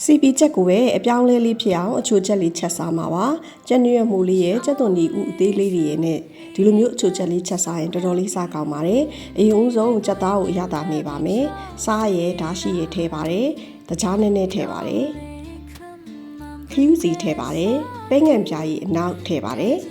စီပီချက်ကိုပဲအပြောင်းလဲလေးဖြစ်အောင်အချိုချက်လေးချက်စားမှာပါ။ကျက်နွရမှုလေးရဲ့ကျက်သွန်ဒီဥအသေးလေးတွေရဲ့နဲ့ဒီလိုမျိုးအချိုချက်လေးချက်စားရင်တော်တော်လေးစားကောင်းပါတယ်။အရင်ဦးဆုံးကျက်သားကိုအရသာနေပါမယ်။စားရဲဓာရှိရဲထည့်ပါတယ်။တခြားနည်းနည်းထည့်ပါတယ်။ခရူးစီထည့်ပါတယ်။ပဲငံပြားကြီးအနောက်ထည့်ပါတယ်။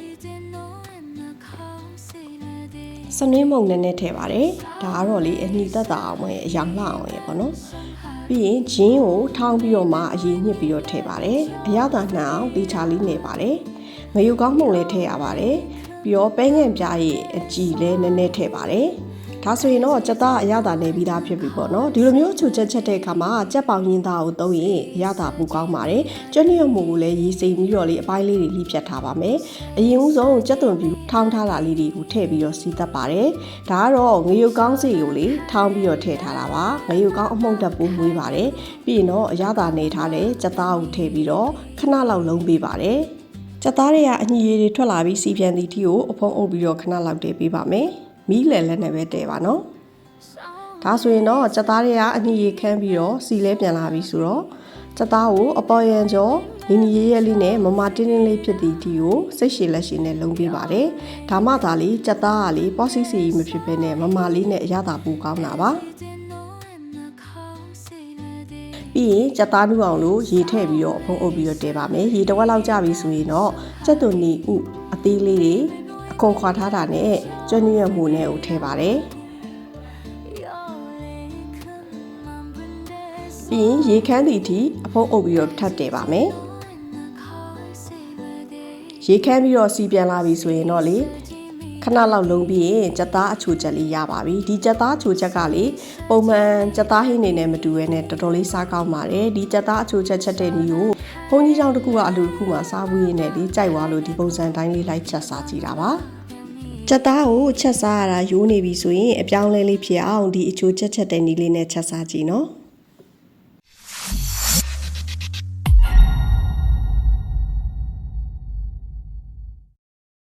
စနွင်းမုံနည်းနည်းထည့်ပါတယ်။ဒါကတော့လေအညီသက်သာအောင်ပဲအယောင်လှအောင်ရေပေါ့နော်။ ပြီးရင်ဂျင်းကိုထောင်းပြီးတော့မှအရင်ညှစ်ပြီးတော့ထည့်ပါတယ်။အရသာနှံအောင်ဒီချာလေးနေပါတယ်။ငရုတ်ကောင်းမှုန်လေးထည့်ရပါတယ်။ပြီးတော့ပဲငံပြားရဲ့အကြည်လည်းနည်းနည်းထည့်ပါတယ်။ ဒါဆိုရင်တော့ကြက်သားအရသာနေပြီးသားဖြစ်ပြီပေါ့နော်ဒီလိုမျိုးချူချက်ချက်တဲ့အခါမှာကြက်ပေါင်ရင်းသားကိုသုံးရင်အရသာပူကောင်းပါတယ်ကျွန်းရမှုကိုလည်းရေးစိမ်ပြီးတော့လေအပိုင်းလေးတွေလိဖြတ်ထားပါမယ်အရင်ဦးဆုံးကြက်သွန်ပြူထောင်းထားတာလေးတွေကိုထည့်ပြီးတော့စီးသက်ပါတယ်ဒါကတော့ငရုတ်ကောင်းစီကိုလေထောင်းပြီးတော့ထည့်ထားတာပါငရုတ်ကောင်းအမှုန့်တက်ပိုးမွေးပါတယ်ပြီးရင်တော့အရသာနေထားတဲ့ကြက်သားကိုထည့်ပြီးတော့ခဏလောက်လုံးပေးပါတယ်ကြက်သားတွေကအညီရည်တွေထွက်လာပြီးစီပြန်သည့်တီကိုအဖုံးအုပ်ပြီးတော့ခဏလောက်တည်ပေးပါမယ် မီးလဲလက်နဲ့ပဲတည်ပါနော်ဒါဆိုရင်တော့စက်သားတွေကအညီရေခမ်းပြီးတော့စီလဲပြန်လာပြီဆိုတော့စက်သားကိုအပေါ်ရန်ကျော်နီနီရဲရဲလေးနဲ့မမတင်းတင်းလေးဖြစ်သည့်ဒီကိုစိတ်ရှည်လက်ရှည်နဲ့လုံးပေးပါတယ်ဒါမှသာလေစက်သားကလေပေါ့စီစီမဖြစ်ဘဲနဲ့မမလေးနဲ့အရသာပူကောင်းတာပါပြီးရင်ကြက်သားနူအောင်လို့ရေထည့်ပြီးတော့အဖုံးအုပ်ပြီးတော့တဲပါမယ်ရေတစ်ဝက်လောက်ကြာပြီဆိုရင်တော့ကြက်သွန်နီဥအသေးလေးတွေအ ခွန်ခွာထားတာနဲ့ကျွမ်းညွတ်မှုနဲ့ကိုထည့်ပါတယ်ပြီးရင်ရေခမ်းသည့်အထိအဖုံးအုပ်ပြီးတော့ထပ်တည်ပါမယ်ရေခမ်းပြီးတော့စီပြန်လာပြီဆိုရင်တော့လေ ခဏလောက်လုံးပြီးရင်ကြက်သားအချိုချက်လေးရပါပြီဒီကြက်သားအချိုချက်ကလေပုံမှန်ကြက်သားဟင်းနေနဲ့မတူဘဲနဲ့တော်တော်လေးစားကောင်းပါတယ်ဒီကြက်သားအချိုချက်ချက်တဲ့မျိုးကိုဘုန်းကြီးကျောင်းတစ်ခုကအလူတစ်ခုမှာစားဘူးရင်းနဲ့ဒီကြိုက်သွားလို့ဒီပုံစံတိုင်းလေးလိုက်ချက်စားကြည့်တာပါချက်သားကိုချက်စားရတာရိုးနေပြီဆိုရင်အပြောင်းလဲလေးဖြစ်အောင်ဒီအချိုချက်ချက်တဲ့နည်းလေးနဲ့ချက်စားကြည့်နော်